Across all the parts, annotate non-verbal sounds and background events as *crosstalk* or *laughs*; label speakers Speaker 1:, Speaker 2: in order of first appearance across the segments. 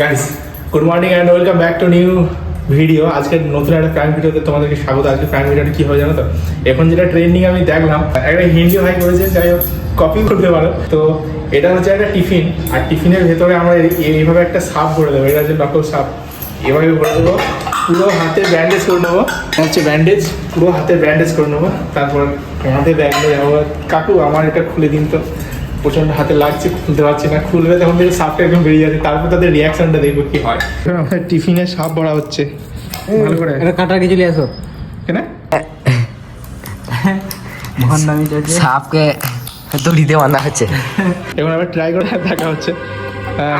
Speaker 1: Guys good morning and welcome back to new video আজকে নতুন একটা প্রাইম ভিডিওতে তোমাদেরকে স্বাগত। আজকে প্রাইম ভিডিওটা কি হবে জানো তো? এখন যেটা ট্রেন্ডিং আমি দেখলাম, একটা হিন্দি ভাই করেছে, যাই হোক কপি করতে পারো। তো এটা হচ্ছে একটা টিফিন আর টিফিনের ভেতরে আমরা এই- এইভাবে একটা সাপ ভরে দেবো। এটা হচ্ছে নকল সাপ। এভাবে ভরে দেবো। পুরো হাতে ব্যান্ডেজ করে নেব। হচ্ছে ব্যান্ডেজ পুরো হাতে ব্যান্ডেজ করে নেব। তারপর হাতে নিয়ে যাব কাকু, আমার এটা খুলে দিন তো। প্রচণ্ড হাতে লাগছে খুলতে পারছি না। খুলবে তখন থেকে সাপটা একদম বেরিয়ে যাচ্ছে। তারপর তাদের রিয়াকশনটা দেখব কি হয়। আমাদের টিফিনে সাপ ভরা হচ্ছে। ভালো করে।
Speaker 2: এটা কাটার কিছু নিয়ে আসো।
Speaker 1: কেন?
Speaker 2: ভন্ডামি চলছে
Speaker 3: সাপকে দড়িতে বাঁধা হচ্ছে।
Speaker 1: এখন আবার ট্রাই করে দেখা হচ্ছে। হ্যাঁ,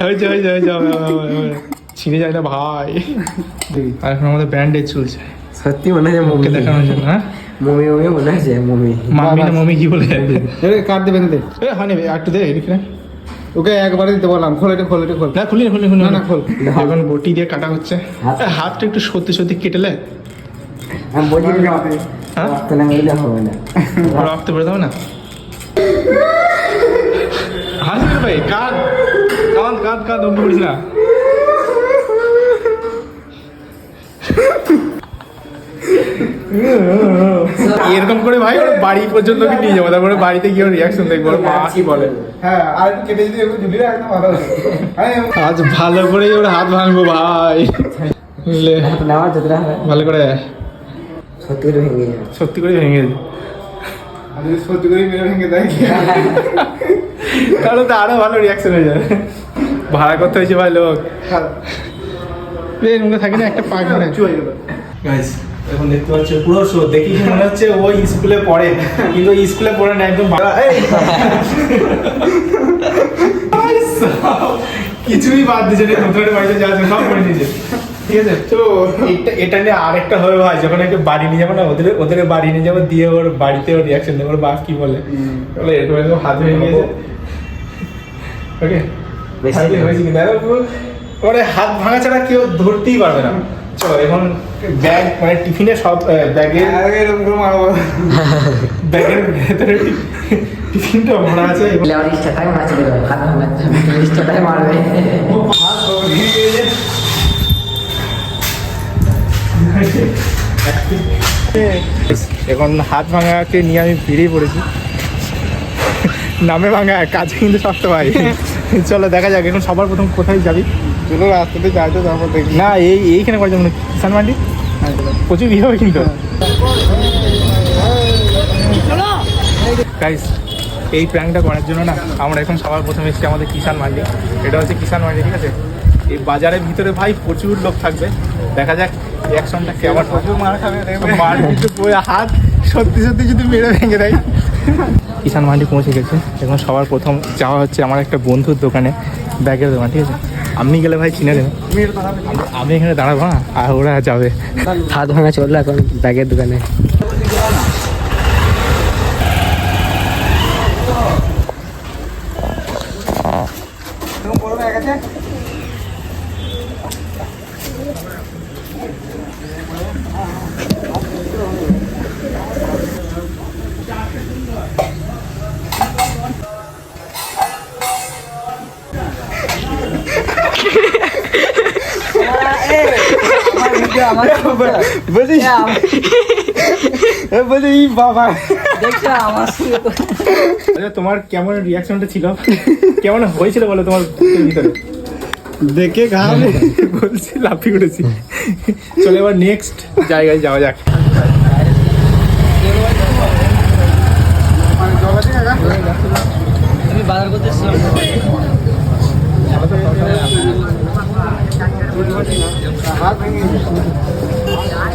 Speaker 1: হবে, হবে, হবে, হবে। ছিঁড়ে যায় না ভাই। আর এখন আমাদের ব্যান্ডেজ চলছে।
Speaker 3: সত্যি মনে হয় মুখে
Speaker 1: দেখানোর জন্য হ্যাঁ?
Speaker 3: মমি মমি মনে হচ্ছে মমি।
Speaker 1: মামি না মমি কি বলে?
Speaker 2: কাট দেবেন দে
Speaker 1: এ হয়নি ভাই, একটু দে এদিকে
Speaker 2: ওকে একবারে দিতে বললাম। খোল এটা খোল এটা খোল।
Speaker 1: না খুলি না খুলি খুলি
Speaker 2: না, না, খোল।
Speaker 1: এখন বটি দিয়ে কাটা হচ্ছে। হাতটা একটু সত্যি সত্যি কেটেলে হ্যাঁ?
Speaker 3: রক্ত না হবে না।
Speaker 1: রক্ত বেরোতে হবে না? হাসি ভাই কাঁদ কাঁদ কাঁদ কাঁদ অম্ব করিস না। এরকম করে ভাই ওর বাড়ি পর্যন্ত কি নিয়ে যাব তারপরে বাড়িতে গিয়ে রিয়াকশন দেখব ওর মা কি বলে।
Speaker 2: হ্যাঁ আর কেটে যদি একদম ভালো আরে
Speaker 1: আজ ভালো করে ওর হাত ভাঙবো ভাই। ভালো করে।
Speaker 3: সত্যি করে ভেঙে যাবে
Speaker 1: সত্যি করে ভেঙে
Speaker 2: আমি সত্যি করে মেরে ভেঙে দেয়
Speaker 1: তাহলে তো আরও ভালো রিয়াকশন হয়ে যাবে। ভাড়া করতে হয়েছে ভাই লোক। এর মধ্যে থাকে না একটা
Speaker 2: চুয়ে
Speaker 1: গাইস এখন দেখতে পাচ্ছ পুরো শো দেখি মনে হচ্ছে ও স্কুলে পড়ে? কিন্তু স্কুলে পড়ে না একদম! কিছুই বাদ দিয়েছে না নতুন বাড়িতে যা আছে সব করে দিয়েছে। ঠিক আছে? তো এটা এটা নিয়ে আরেকটা হবে ভাই যখন একটু বাড়ি নিয়ে যাব না ওদের ওদের বাড়ি নিয়ে যাব দিয়ে ওর বাড়িতে ওর রিয়াকশন দেবো ওর বাপ কি বলে? বলে এরকম এরকম হাত ভেঙে গিয়েছে। ওকে হয়েছে ওরে হাত ভাঙা ছাড়া কেউ ধরতেই পারবে না। চলো এখন ব্যাগ মানে টিফিনে সব ব্যাগের
Speaker 2: এরকম
Speaker 1: ব্যাগের ভেতরে টিফিনটা ভরা আছে। এখন হাত ভাঙাকে নিয়ে আমি বেরিয়ে পড়েছি। নামে ভাঙা কাছে কিন্তু শক্ত ভাই চলো দেখা যাক এখন সবার প্রথম কোথায় যাবি?
Speaker 2: চলো রাস্তাতে যাই তো তারপর দেখি।
Speaker 1: না এই এইখানে করে যাব কিষান মান্ডি? প্রচুর ভিড় হবে কিন্তু। গাইস এই প্র্যাঙ্কটা করার জন্য না আমরা এখন সবার প্রথমে এসেছি আমাদের কিষান মান্ডি। এটা হচ্ছে কিষান মান্ডি ঠিক আছে? এই বাজারের ভিতরে ভাই প্রচুর লোক থাকবে। দেখা যাক অ্যাকশনটা কেমন প্রচুর মার খাবে মার কিন্তু হাত সত্যি সত্যি যদি মেরে ভেঙে দেয়। কিষান মান্ডি পৌঁছে গেছে। এখন সবার প্রথম যাওয়া হচ্ছে আমার একটা বন্ধুর দোকানে, ব্যাগের দোকান, ঠিক আছে? আপনি গেলে ভাই চিনে নেবেন আমি এখানে দাঁড়াবো না আর ওরা যাবে।
Speaker 3: হাত ভাঙা চলল এখন ব্যাগের দোকানে।
Speaker 2: আছে বলছি ই বাবা
Speaker 3: দেখছ আমার
Speaker 1: তোমার কেমন রিয়াকশনটা ছিল? কেমন হয়েছিল বলো তোমার ভিতরে?
Speaker 2: দেখে ঘামে
Speaker 1: বলছি লাফিয়ে উঠেছি। চলে এবার নেক্সট জায়গায় যাওয়া যাক।
Speaker 3: তুমি বাজার করতে
Speaker 2: ভেঙে গেছে। আর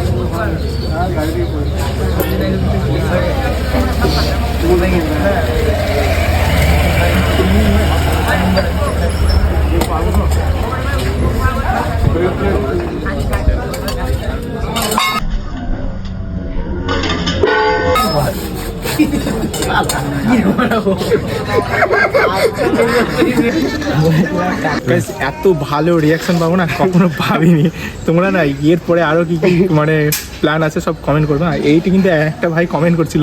Speaker 1: এত ভালো রিয়াকশন পাবো না, কখনো ভাবিনি। তোমরা না এর পরে আরও কি কি মানে প্ল্যান আছে সব কমেন্ট করবে। না এইটি কিন্তু একটা ভাই কমেন্ট করছিল।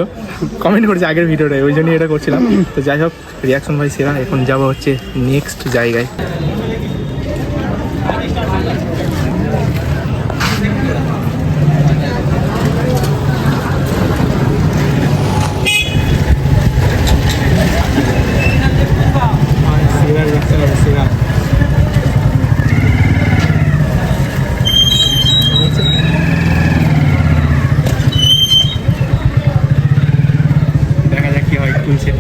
Speaker 1: কমেন্ট করছে আগের ভিডিওটায় ওই জন্যই এটা করছিলাম। তো যাই হোক রিয়াকশন ভাই সেরা। এখন যাব হচ্ছে নেক্সট জায়গায় সেরা রিয়াকশন হবে সেরা দেখা যাক কি হয় তুলছে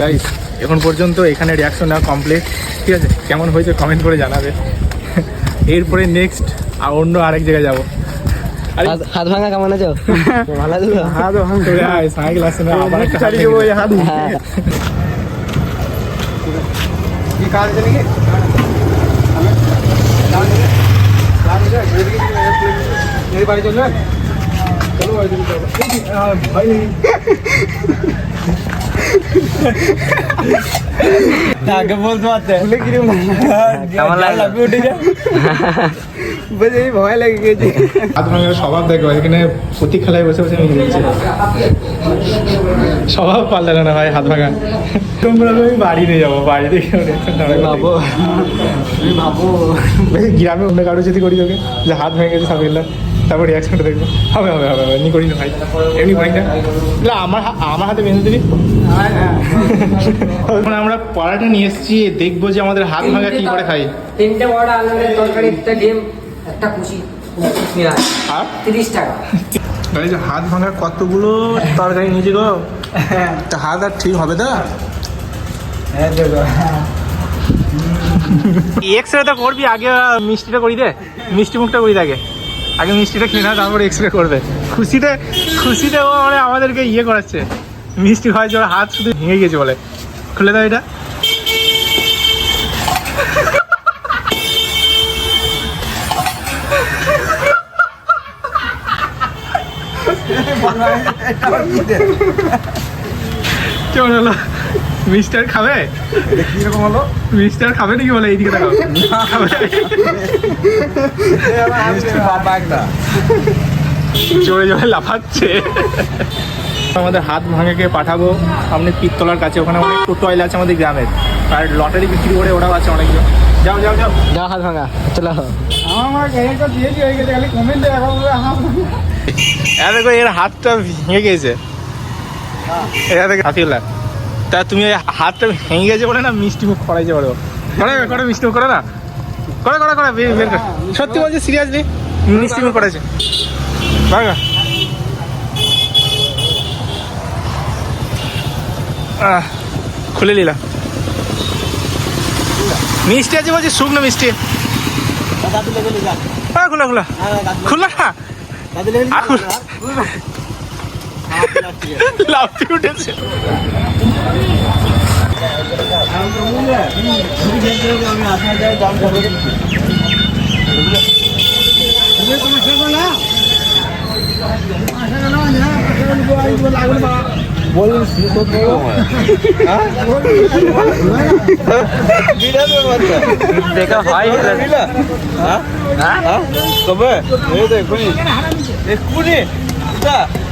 Speaker 1: গাইস এখন পর্যন্ত এখানে রিয়াকশন নেওয়া কমপ্লিট ঠিক আছে কেমন হয়েছে কমেন্ট করে জানাবে এরপরে নেক্সট আর অন্য আরেক জায়গায় যাব আরে
Speaker 3: হাত- ভাঙা কেমন আছো ভালো আছো তো?
Speaker 1: তোরে সাইকেল আসছে না আবার একটা হাত ভেঙে
Speaker 3: হ্যাঁ
Speaker 2: কি কাজ আছে নাকি বাড়ি চলবেন চলো ভাই আগে বলতে পারতে। ভুলে কিরম
Speaker 3: কেমন লাগল?
Speaker 2: উঠে যা। এই ভয় লেগে গেছে
Speaker 1: হাত ভাঙার স্বভাব দেখো এখানে প্রতি খেলায় বসে বসে আমি দেখছি স্বভাব পাল্টালে না ভাই হাত ভাঙা। তোমরা আমি বাড়ি নিয়ে যাব বাড়ি দেখে
Speaker 2: ভাবো।
Speaker 1: গ্রামে অন্য কারও যদি করি তোকে যে হাত ভেঙে গেছে সাবিল্লা তারপর রিয়াকশনটা দেখব। হবে হবে হবে হবে, এমনি করি না ভাই। এমনি করি না। না আমার হা- আমার হাতে বেঁধে দিবি? এখন আমরা পড়াটা নিয়ে এসেছি দেখব যে আমাদের হাত ভাঙা কি করে খাই।
Speaker 3: তিনটে বড় আলুর তরকারি একটা ডিম একটা কুচি
Speaker 1: আর?
Speaker 3: তিরিশ টাকা।
Speaker 1: যে হাত ভাঙার কতগুলো তরকারি নিয়েছি গো? তা হাত আর ঠিক হবে তা?
Speaker 2: হ্যাঁ
Speaker 1: এক্স রে তো করবি আগে মিষ্টিটা করি দে। মিষ্টি মুখটা করি দে আগে। আগে মিষ্টিটা খেয়ে না তারপর এক্স রে করবে। খুশিতে খুশিতে ও মানে আমাদেরকে ইয়ে করাচ্ছে। মিষ্টি খাওয়াচ্ছে ওর হাত শুধু ভেঙে গেছে বলে। খুলে দাও এটা। হলো? মিস্টার খাবে?
Speaker 2: কীরকম হলো?
Speaker 1: মিস্টার খাবে নাকি বলে এইদিকে দেখো খাবে
Speaker 2: বাবা একটা
Speaker 1: জোরে জোরে লাফাচ্ছে। আমাদের হাত ভাঙে ভাঙেকে পাঠাবো। আপনি পিত্তলার কাছে ওখানে অনেক টোটোয়েল আছে আমাদের গ্রামের। আর লটারি বিক্রি করে ওরাও আছে অনেকজন। যাও যাও যাও।
Speaker 3: যাও হাত ভাঙা চলো।
Speaker 2: আমার দিয়েছি হয়ে গেছে খালি কমেন্ট দেখা
Speaker 1: এর দেখো এর হাতটা ভেঙে গেছে। এটা দেখে হাতিলা তা তুমি হাতটা ভেঙে গেছে বলে না মিষ্টি মুখ করাইছে বলো করে করে মিষ্টি মুখ করে না? করে করে করে বের বের কর। সত্যি বলছে সিরিয়াসলি মিষ্টি মুখ ভাগা আহ, খুলে নিলাম। মিষ্টি আছে বলছি শুকনো মিষ্টি। খোলা খোলা। খোলা না। আর উঠেছে
Speaker 3: দেখা হয়
Speaker 2: কবে এক্ষুনি। এক্ষুনি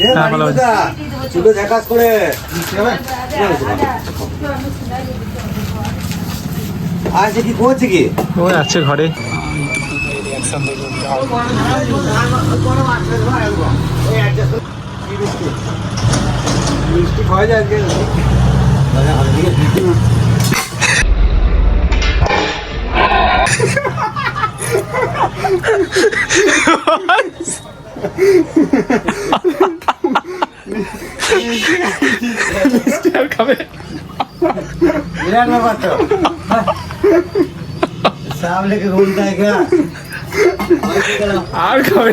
Speaker 1: আছে। ও আছে ঘরে
Speaker 2: মিষ্টি খাওয়া যায়
Speaker 1: খাবে
Speaker 2: বিরাট ব্যাপার তো সামনে ঘুম থাকে
Speaker 1: আর খাবে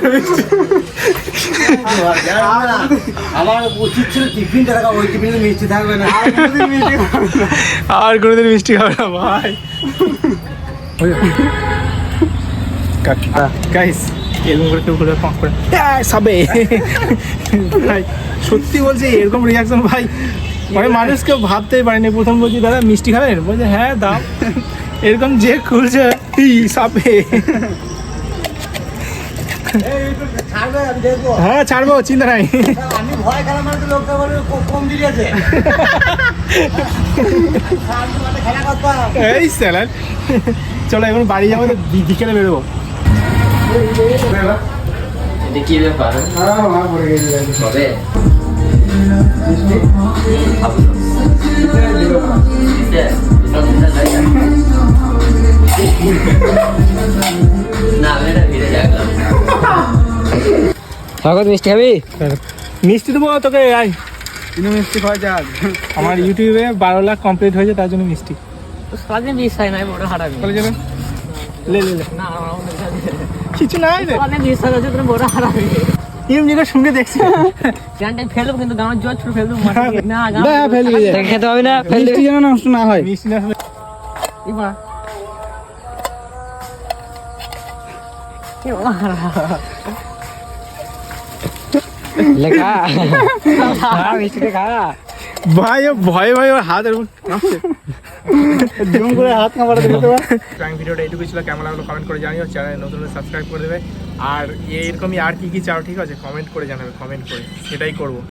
Speaker 2: আমার উচিত ছিল টিফিন থাকা ওই টিফিনে মিষ্টি থাকবে না
Speaker 1: আর কোনোদিন মিষ্টি খাবে না, ভাই। গাইস এরকম করে কেউ করে পাঁক করে "আহ, সাবে। ভাই সত্যি বলছি এরকম রিয়াকশন ভাই মানে মানুষ কেউ ভাবতেই পারেনি। প্রথম বলছি দাদা মিষ্টি খাবেন? বলছে হ্যাঁ দাও। এরকম যে খুলছে সাপে হ্যাঁ ছাড়বো চিন্তা নাই। এই স্যালাড। চলো এখন বাড়ি যাব বিকেলে বেরোবো।
Speaker 3: এটা কি ব্যাপার না। না স্বাগত মিষ্টি খাবি
Speaker 1: মিষ্টি দেবো তোকে আয়
Speaker 2: কিন্তু মিষ্টি খাওয়া যাক
Speaker 1: আমার ইউটিউবে বারো লাখ কমপ্লিট হয়েছে তার জন্য মিষ্টি
Speaker 3: সারাদিন বিষ খাই নাই বড় হারাবি
Speaker 1: লে লে
Speaker 3: না
Speaker 1: কিছু নাই রে।
Speaker 3: হচ্ছে তুমি বড় হারাবি
Speaker 1: এমনি করে শুনে দেখছি।
Speaker 3: গানটা ফেলব কিন্তু গাঁয়ের জল ছুটে ফেলব না
Speaker 1: না, ফেলবি
Speaker 3: খেতে হবে না
Speaker 2: মিষ্টি যেন নষ্ট না হয়।
Speaker 1: মিষ্টি না হলে
Speaker 3: লেখা। *laughs* মিষ্টি খা।
Speaker 1: ভাই ও ভয়ে ভয়ে ওর হাত এরকম
Speaker 2: যেমন করে হাত কামড়ে দিতে পারে।
Speaker 1: প্র্যাঙ্ক ভিডিওটা এইটুকু ছিল, কেমন লাগল কমেন্ট করে জানিও চ্যানেল নতুন সাবস্ক্রাইব করে দেবে। আর এরকমই আর কি কি চাও, ঠিক আছে? কমেন্ট করে জানাবে কমেন্ট করে, সেটাই করব।